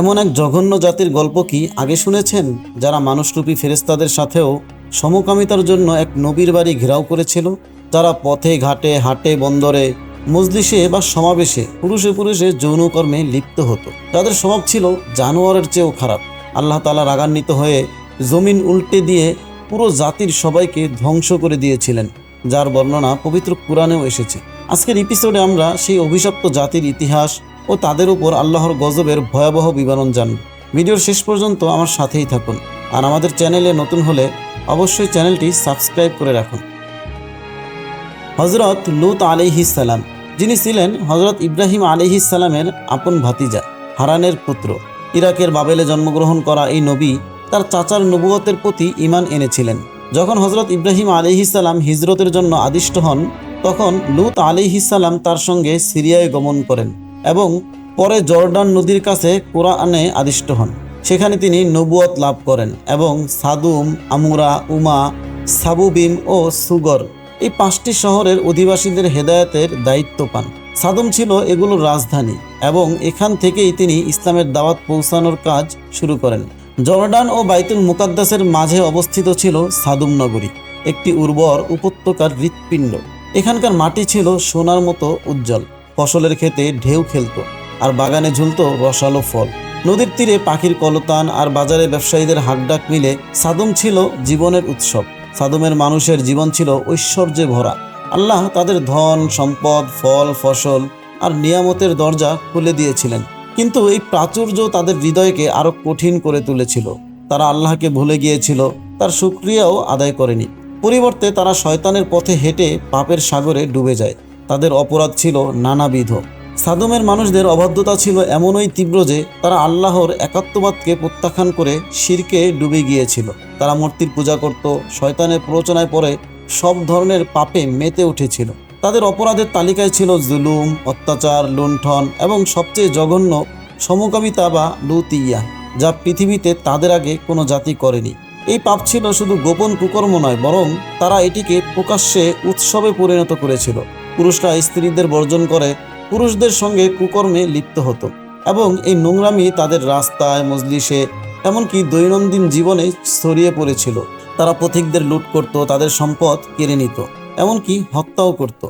এমন এক জঘন্য জাতির গল্প কি আগে শুনেছেন, যারা মানুষরূপী ফেরেস্তাদের সাথেও সমকামিতার জন্য এক নবীর বাড়ি ঘেরাও করেছিল? তারা পথে, ঘাটে, হাটে, বন্দরে, মজলিসে বা সমাবেশে পুরুষে পুরুষে যৌনকর্মে লিপ্ত হতো। তাদের স্বভাব ছিল জানোয়ারের চেয়েও খারাপ। আল্লাহ তালা রাগান্বিত হয়ে জমিন উল্টে দিয়ে পুরো জাতির সবাইকে ধ্বংস করে দিয়েছিলেন, যার বর্ণনা পবিত্র কোরআনেও এসেছে। আজকের এপিসোডে আমরা সেই অভিশপ্ত জাতির ইতিহাস ও তাদের উপর আল্লাহর গজবের ভয়াবহ বিবরণ জানব ভিডিওর শেষ পর্যন্ত আমার সাথেই থাকুন। আর আমাদের চ্যানেলে নতুন হলে অবশ্যই চ্যানেলটি সাবস্ক্রাইব করে রাখুন। হজরত লুত সালাম, যিনি ছিলেন হজরত ইব্রাহিম সালামের আপন ভাতিজা, হারানের পুত্র। ইরাকের বাবেলে জন্মগ্রহণ করা এই নবী তার চাচার নবুয়তের প্রতি ইমান এনেছিলেন। যখন হজরত ইব্রাহিম সালাম হিজরতের জন্য আদিষ্ট হন, তখন লুত সালাম তার সঙ্গে সিরিয়ায় গমন করেন। এবং পরে জর্ডান নদীর কাছে কোরআনে আদিষ্ট হন। সেখানে তিনি নবুয়ত লাভ করেন এবং সাদুম, আমুরা, উমা, সাবুবিম ও সুগর এই পাঁচটি শহরের অধিবাসীদের হেদায়তের দায়িত্ব পান। সাদুম ছিল এগুলোর রাজধানী এবং এখান থেকেই তিনি ইসলামের দাওয়াত পৌঁছানোর কাজ শুরু করেন। জর্ডান ও বাইতুল মুকাদ্দাসের মাঝে অবস্থিত ছিল সাদুম নগরী, একটি উর্বর উপত্যকার হৃৎপিণ্ড। এখানকার মাটি ছিল সোনার মতো উজ্জ্বল। ফসলের ক্ষেতে ঢেউ খেলত আর বাগানে ঝুলত রসালো ফল। নদীর তীরে পাখির কলতান আর বাজারে ব্যবসায়ীদের হাকডাক মিলে সাদম ছিল জীবনের উৎসব। সাদমের মানুষের জীবন ছিল ঐশ্বর্যে ভরা। আল্লাহ তাদের ধন, সম্পদ, ফল, ফসল আর নিয়ামতের দরজা খুলে দিয়েছিলেন। কিন্তু এই প্রাচুর্য তাদের হৃদয়কে আরও কঠিন করে তুলেছিল। তারা আল্লাহকে ভুলে গিয়েছিল, তার সুক্রিয়াও আদায় করেনি। পরিবর্তে তারা শয়তানের পথে হেঁটে পাপের সাগরে ডুবে যায়। তাদের অপরাধ ছিল নানাবিধ। সাদমের মানুষদের অবাধ্যতা ছিল এমনই তীব্র যে তারা আল্লাহর একাত্মবাদকে প্রত্যাখ্যান করে শিরকে ডুবে গিয়েছিল। তারা মূর্তির পূজা করত, শয়তানের প্ররোচনায় পড়ে, সব ধরনের পাপে মেতে উঠেছিল। তাদের অপরাধের তালিকায় ছিল জুলুম, অত্যাচার, লুণ্ঠন এবং সবচেয়ে জঘন্য সমকামিতা বা লুতিয়া, যা পৃথিবীতে তাদের আগে কোনো জাতি করেনি। এই পাপ ছিল শুধু গোপন কুকর্ম নয়, বরং তারা এটিকে প্রকাশ্যে উৎসবে পরিণত করেছিল। পুরুষরা স্ত্রীদের বর্জন করে পুরুষদের সঙ্গে কুকর্মে লিপ্ত হতো এবং এই নোংরামি তাদের রাস্তায়, মজলিসে, এমনকি দৈনন্দিন জীবনে ছড়িয়ে পড়েছিল। তারা পথিকদের লুট করত, তাদের সম্পদ কেড়ে নিত, এমনকি হত্যাও করত।